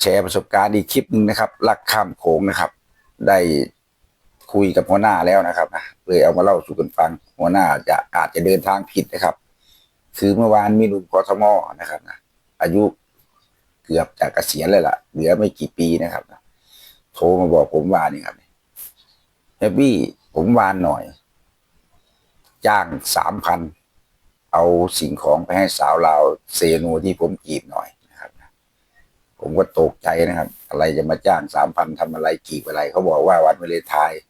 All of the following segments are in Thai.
แชร์ประสบการณ์อีกคลิปหนึ่งนะครับลักข้ามโขงนะครับ ได้คุยกับหัวหน้าแล้วนะครับนะเลยเอามาเล่าสู่กันฟังหัวหน้าจะอาจจะเดินทางผิดนะครับ คือเมื่อวานมีหนุ่มกทมนะครับนะอายุเกือบจะเกษียณเลยล่ะเหลือไม่กี่ปีนะครับนะโทรมาบอกผมว่านี่ครับเฮบบี้ผมวานหน่อย จ้างสามพันเอาสิ่งของไปให้สาวลาวเซโนที่ผมจีบหน่อย ผมก็ตกใจนะครับ อะไรจะมาจ้างสามพันทำอะไรจีบอะไร เขาบอกว่าวันวาเลนไทน์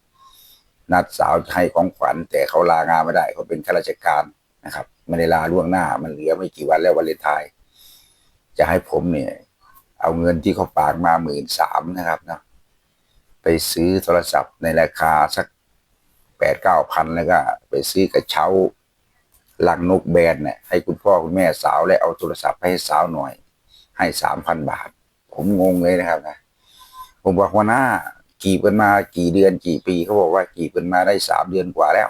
นัดสาวให้ของขวัญ แต่เขาลางานไม่ได้เขาเป็นข้าราชการนะครับไม่ได้ลาล่วงหน้า มันเหลือไม่กี่วันแล้ววาเลนไทน์จะให้ผมเนี่ย เอาเงินที่เขาฝากมาหมื่นสามนะครับนะไปซื้อโทรศัพท์ในราคาสักแปดเก้าพันแล้วก็ ไปซื้อกระเช้าลังนกแบรนด์เนี่ยให้คุณพ่อคุณแม่สาวและเอาโทรศัพท์ไปให้สาวหน่อย ให้สามพันบาท ผมงงเลยนะครับนะผมบอกว่าหน้ากี่กันมากี่เดือนกี่ปีเขาบอกว่ากี่กันมาได้สามเดือนกว่าแล้ว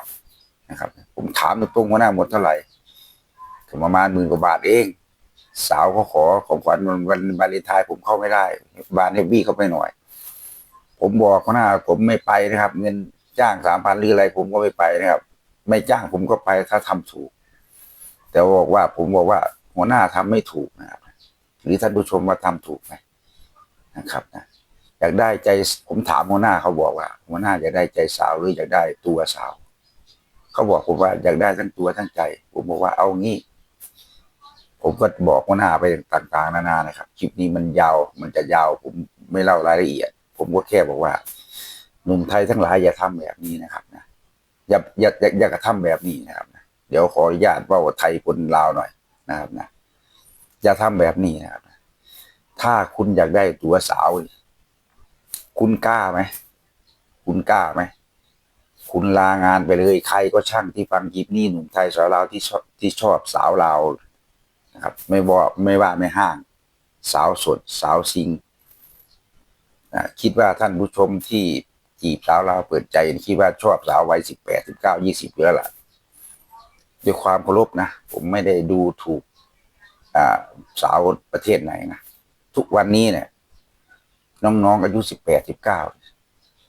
นะครับ ผมถามตรงๆว่าหน้าหมดเท่าไหร่ถึงประมาณหมื่นกว่าบาทเอง สาวเขาขอของขวัญวันวันวาลนไทน์ผมเข้าไม่ได้ บานเฮฟวี่เข้าไปหน่อย ผมบอกเขาหน้าผมไม่ไปนะครับ เงินจ้างสามพันหรืออะไรผมก็ไม่ไปนะครับ ไม่จ้างผมก็ไปถ้าทำถูก แต่บอกว่าผมบอกว่าหัวหน้าทำไม่ถูกนะครับหรือท่านผู้ชมว่าทำถูกไหม นะครับนะอยากได้ใจผมถามหัวหน้าเขาบอกว่าหัวหน้าอยากได้ใจสาวหรืออยากได้ตัวสาว เขาบอกผมว่าอยากได้ทั้งตัวทั้งใจ ผมบอกว่าเอางี้ ผมก็บอกหัวหน้าไปต่างๆ นานานะครับ คลิปนี้มันยาวมันจะยาว ผมไม่เล่ารายละเอียด ผมก็แค่บอกว่าหนุ่มไทยทั้งหลายอย่าทำแบบนี้นะครับนะอย่าอย่าอย่าอย่ากระทำแบบนี้นะครับนะเดี๋ยวขออนุญาตว่าไทยคนลาวหน่อยนะครับนะอย่าทำแบบนี้นะครับ ถ้าคุณอยากได้ตัวสาว คุณกล้าไหม คุณกล้าไหม คุณลางานไปเลย ใครก็ช่างที่ฟังคลิปนี้หนุ่มไทยสาวลาวที่ชอบที่ชอบสาวลาวนะครับ ไม่บอกไม่ว่าไม่ห้าง สาวสดสาวซิงนะคิดว่าท่านผู้ชมที่จีบสาวลาวเปิดใจคิดว่าชอบสาววัยสิบแปดสิบเก้ายี่สิบแล้วล่ะด้วยความเคารพนะ ผมไม่ได้ดูถูกสาวประเทศไหนนะ ทุกวันนี้เนี่ยน้องๆอายุสิบแปดสิบเก้า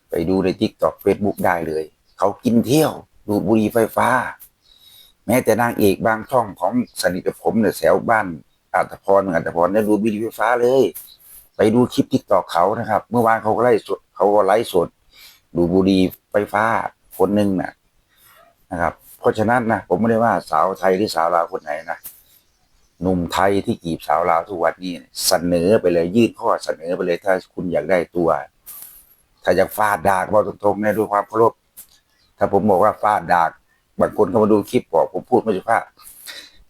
ไปดูในทิกตอกเฟซบุ๊กได้เลย เขากินเที่ยว ดูบุหรี่ไฟฟ้า แม้แต่นางเอกบางช่องของสนิทกับผมเนี่ยแถวบ้านอัตพรอัตพรเนี่ยดูบุหรี่ไฟฟ้าเลย ไปดูคลิปทิกตอกเขานะครับ เมื่อวานเขาก็ไล่สดเขาก็ไลฟ์สด ดูบุหรี่ไฟฟ้าคนหนึ่งน่ะนะครับ เพราะฉะนั้นนะผมไม่ได้ว่าสาวไทยหรือสาวลาวคนไหนนะ หนุ่มไทยที่จีบสาวลาวทุกวันนี้เสนอไปเลยยื่นข้อเสนอไปเลย ถ้าคุณอยากได้ตัว ถ้าอยากฟาดดากบอกตรงๆเนี่ยด้วยความเคารพถ้าผมบอกว่าฟาดดากบางคนเข้ามาดูคลิปบอกผมพูดไม่สุภาพ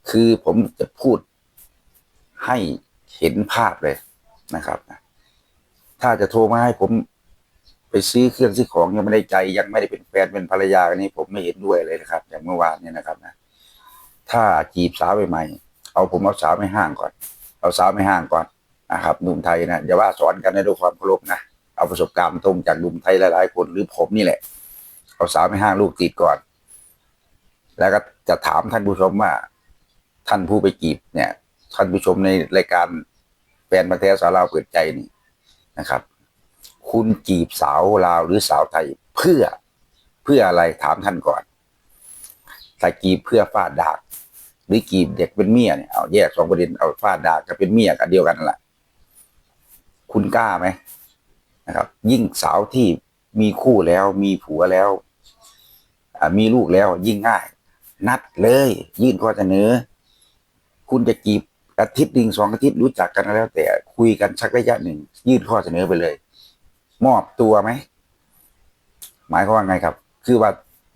คือผมจะพูดให้เห็นภาพเลยนะครับถ้าจะโทรมาให้ผมไปซื้อเครื่องซื้อของยังไม่ได้ใจ ยังไม่ได้เป็นแฟนเป็นภรรยากันนี้ผมไม่เห็นด้วยเลยนะครับ อย่างเมื่อวานเนี่ยนะครับนะถ้าจีบสาวใหม่ๆ เอาผมเอาสาวไม่ห้างก่อน เอาสาวไม่ห้างก่อนนะครับหนุ่มไทยนะอย่าว่าสอนกันในด้วยความเคารพนะเอาประสบการณ์ตรงจากหนุ่มไทยหลายๆคนหรือผมนี่แหละ เอาสาวไม่ห้างลูกติดก่อน แล้วก็จะถามท่านผู้ชมว่า ท่านผู้ไปจีบเนี่ย ท่านผู้ชมในรายการแฟนมาแท้สาวลาวเปิดใจนี่นะครับ คุณจีบสาวลาวหรือสาวไทยเพื่อเพื่ออะไรถามท่านก่อนถ้าจีบเพื่อฟาดดาก หรือจีบเด็กเป็นเมียเนี่ยเอาแยกสองประเด็นเอาฟาดดากกับเป็นเมียกันเดียวกันนั่นแหละคุณกล้าไหมนะครับ ยิ่งสาวที่มีคู่แล้วมีผัวแล้วมีลูกแล้วยิ่งง่าย นัดเลย ยื่นข้อเสนอ คุณจะจีบอาทิตย์หนึ่งสองอาทิตย์รู้จักกันแล้ว แต่คุยกันสักระยะหนึ่ง ยื่นข้อเสนอไปเลย มอบตัวไหมหมายความว่าไงครับ คือว่า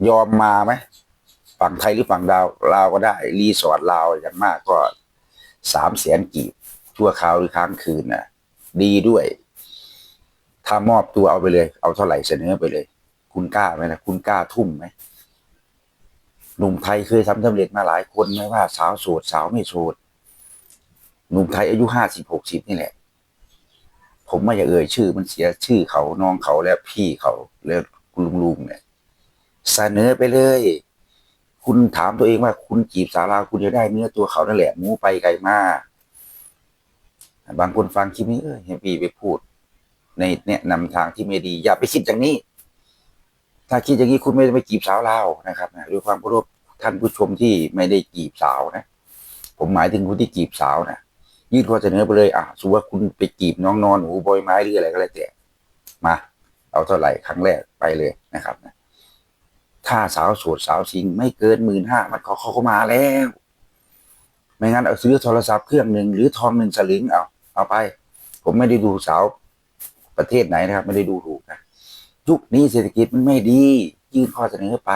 ยอมมาไหม ฝั่งไทยหรือฝั่งดาวลาวก็ได้ รีสอร์ทลาวอย่างมากก็สามแสนกีบชั่วคราวหรือค้างคืนน่ะดีด้วย ถ้ามอบตัวเอาไปเลย เอาเท่าไหร่เสนอไปเลย คุณกล้าไหมนะคุณกล้าทุ่มไหมหนุ่มไทยเคยทำสำเร็จมาหลายคนไม่ว่าสาวโสดสาวไม่โสดหนุ่มไทยอายุห้าสิบหกสิบนี่แหละ ผมไม่อยากเอ่ยชื่อมันเสียชื่อเขาน้องเขาและพี่เขาและลุงลุงเนี่ยเสนอไปเลย คุณถามตัวเองว่าคุณจีบสาวลาวคุณจะได้เนื้อตัวเขานั่นแหละหมูไปไกลมากบางคนฟังคลิปนี้เออเฮยปีไปพูด ในแนะนำทางที่ไม่ดี อย่าไปคิดอย่างนี้ ถ้าคิดอย่างนี้คุณไม่ได้ไปจีบสาวลาวนะครับนะด้วยความเคารพท่านผู้ชมที่ไม่ได้จีบสาวนะ ผมหมายถึงคนที่จีบสาวนะยื่นข้อเสนอไปเลยอะสมมติว่าคุณไปจีบน้องนอนหูบอยไม้หรืออะไรก็แล้วแต่มา เอาเท่าไหร่ครั้งแรกไปเลยนะครับนะ ถ้าสาวโสดสาวซิงไม่เกินหมื่นห้ามันเขาเขาก็มาแล้ว ไม่งั้นเอาซื้อโทรศัพท์เครื่องหนึ่งหรือทองหนึ่งสลึงเอาเอาไป ผมไม่ได้ดูสาวประเทศไหนนะครับ ไม่ได้ดูถูกนะยุคนี้เศรษฐกิจมันไม่ดี ยื่นข้อเสนอไป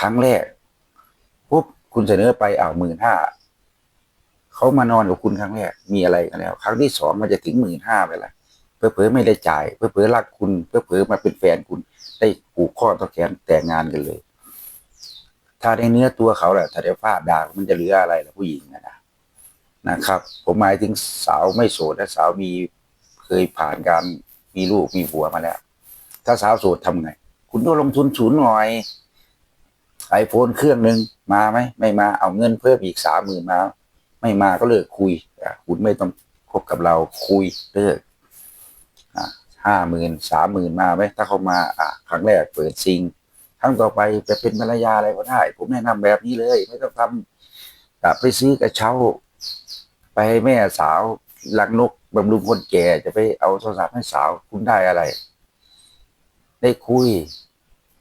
ครั้งแรกปุ๊บคุณเสนอไปอ้าวหมื่นห้าเขามานอนกับคุณครั้งแรกมีอะไรกันแล้ว ครั้งที่สองมันจะถึงหมื่นห้าไปละเพื่อเผลอไม่ได้จ่าย เพื่อเผลอรักคุณ เพื่อเผลอมาเป็นแฟนคุณ ได้ผูกข้อต่อแขนแต่งงานกันเลย ถ้าในเนื้อตัวเขาแหละถ้าได้ฟาดด่ามันจะเหลืออะไรล่ะผู้หญิงนะนะครับ ผมหมายถึงสาวไม่โสดและสาวมีเคยผ่านการมีลูกมีผัวมาแล้ว ถ้าสาวโสดทำไง คุณต้องลงทุนศูนย์หน่อยไอโฟนเครื่องหนึ่งมาไหมไม่มาเอาเงินเพิ่มอีกสามหมื่นมา ไม่มาก็เลิกคุยคุณไม่ต้องคบกับเราคุยเลิกอะ ห้าหมื่นสามหมื่นมาไหมถ้าเขามาอะครั้งแรกเปิดซิงครั้งต่อไปจะเป็นภรรยาอะไรก็ได้ ผมแนะนำแบบนี้เลย ไม่ต้องทำกลับไปซื้อกระเช้า ไปให้แม่สาวลังนกบำรุงคนแก่จะไปเอาโทรศัพท์ให้สาวคุณได้อะไร ได้คุย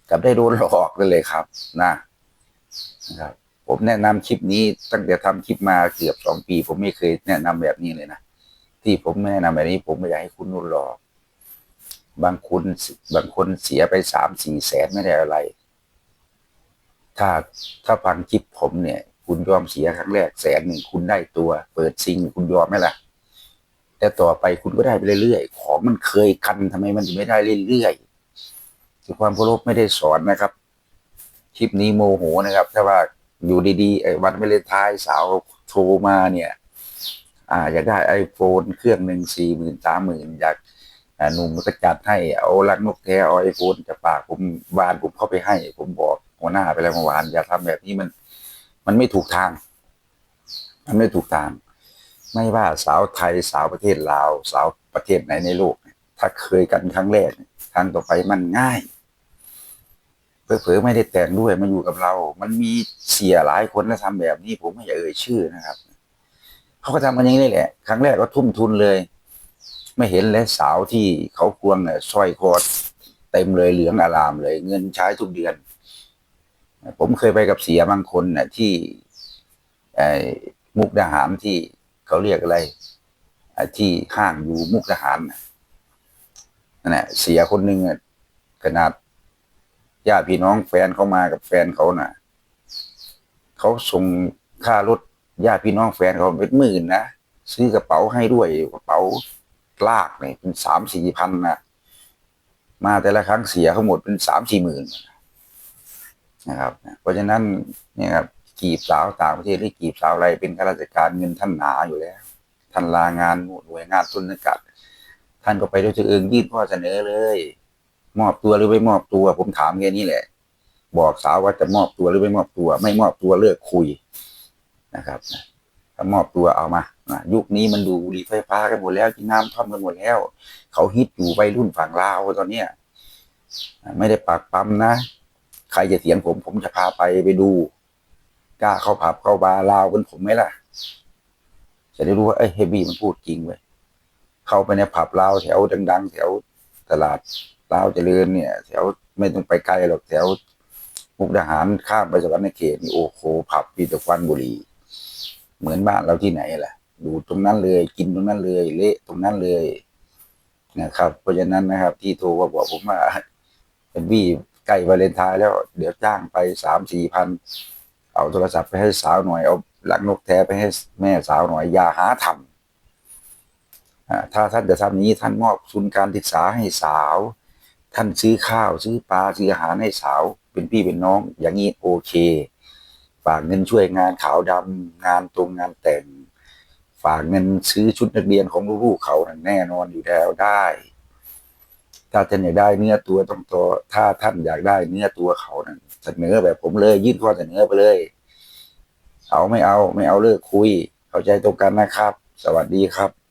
กับได้โดนหลอกกันเลยครับ นะนะครับ ผมแนะนำคลิปนี้ตั้งแต่ทำคลิปมาเกือบสองปี ผมไม่เคยแนะนำแบบนี้เลยนะที่ผมแนะนำแบบนี้ ผมไม่อยากให้คุณโดนหลอก บางคนบางคนเสียไปสามสี่แสนไม่ได้อะไร ถ้าถ้าฟังคลิปผมเนี่ย คุณยอมเสียครั้งแรกแสนหนึ่งคุณได้ตัว เปิดซิงคุณยอมไหมล่ะ แต่ต่อไปคุณก็ได้ไปเรื่อยๆ ของมันเคยกันทำไมมันถึงไม่ได้เรื่อยๆคือความเคารพไม่ได้สอนนะครับ คลิปนี้โมโหนะครับ ถ้าว่าอยู่ดีๆไอ้วันไม่เลนไทายสาวโทรมาเนี่ย อ่าอยากได้ไอโฟนเครื่องหนึ่งสี่หมื่นสามหมื่นอยาก หนุ่มก็จัดให้เอาลักนกแท้เอาไอโฟนจากปากผมวานผมเข้าไปให้ ผมบอกหัวหน้าไปแล้วเมื่อวานอย่าทำแบบนี้มัน มันไม่ถูกทาง มันไม่ถูกทาง ไม่ว่าสาวไทยสาวประเทศลาว สาวประเทศไหนในโลก ถ้าเคยกันครั้งแรกครั้งต่อไปมันง่ายเผลอๆไม่ได้แต่งด้วยมาอยู่กับเรา มันมีเสียหลายคนนะทำแบบนี้ผมไม่อยากเอ่ยชื่อนะครับ เขาก็ทำกันอย่างนี้แหละ ครั้งแรกก็ทุ่มทุนเลย ไม่เห็นและสาวที่เขาควงเนี่ยสร้อยคอเต็มเลยเหลืองอารามเลย เงินใช้ทุกเดือน ผมเคยไปกับเสียบางคนน่ะที่มุกดาหารที่เขาเรียกอะไรที่ห้างอยู่มุกดาหารนั่นแหละเสียคนหนึ่งอะขนาดญาติพี่น้องแฟนเขามากับแฟนเขาน่ะเขาส่งค่ารถญาติพี่น้องแฟนเขาเป็นหมื่นนะซื้อกระเป๋าให้ด้วยกระเป๋า ลากเนี่ยเป็นสามสี่พันนะมาแต่ละครั้งเสียเขาหมดเป็นสามสี่หมื่นนะครับ เพราะฉะนั้นเนี่ยครับกีบสาวต่างประเทศหรือกีบสาวอะไรเป็นข้าราชการเงินท่านหนาอยู่แล้ว ท่านลางานหน่วยงานทุนกัด ท่านก็ไปด้วยตัวเองยื่นข้อเสนอเลย มอบตัวหรือไม่มอบตัว ผมถามแค่นี้แหละ บอกสาวว่าจะมอบตัวหรือไม่มอบตัว ไม่มอบตัวเลิกคุยนะครับถ้ามอบตัวเอามา ยุคนี้มันดูบุหรีไฟฟ้ากันหมดแล้วกินน้ำท่อมกันหมดแล้ว เขาฮิตอยู่วัยรุ่นฝั่งลาวตอนเนี้ยไม่ได้ปากปั๊มนะ ใครจะเถียงผมผมจะพาไปไปดู กล้าเข้าผับเข้าบาร์ลาวเป็นผมไหมล่ะ จะได้รู้ว่าไอ้เฮบี้มันพูดจริงเว้ยเข้าไปในผับลาวแถวดัง ๆ แถวตลาดลาวเจริญเนี่ย แถวไม่ต้องไปไกลหรอกแถวมุกดาหารข้ามไปสวรรค์เขตโอ้โหผับปีตะควันบุรี เหมือนบ้านเราที่ไหนล่ะ ดูตรงนั้นเลย กินตรงนั้นเลย เละตรงนั้นเลยนะครับ เพราะฉะนั้นนะครับ ที่โทรมาบอกผมว่าเป็นวี่ใกล้วาเลนไทน์แล้ว เดี๋ยวจ้างไปสามสี่พันเอาโทรศัพท์ไปให้สาวหน่อยเอาหลักนกแท้ไปให้แม่สาวหน่อยอย่าหาทำถ้าท่านจะทำนี้ท่านมอบทุนการศึกษาให้สาว ท่านซื้อข้าวซื้อปลาซื้ออาหารให้สาว เป็นพี่เป็นน้อง อย่างนี้โอเคฝากเงินช่วยงานขาวดำงานตรงงานแต่ง ฝากเงินซื้อชุดนักเรียนของลูกๆเขานั่นแน่นอนอยู่แล้วได้ ถ้าท่านอยากได้เนื้อตัวต้องตัวถ้าท่านอยากได้เนื้อตัวเขานั้นเสนอแบบผมเลย ยื่นข้อเสนอไปเลยเอาไม่เอา ไม่เอาเลิกคุย เข้าใจตรงกันนะครับ สวัสดีครับ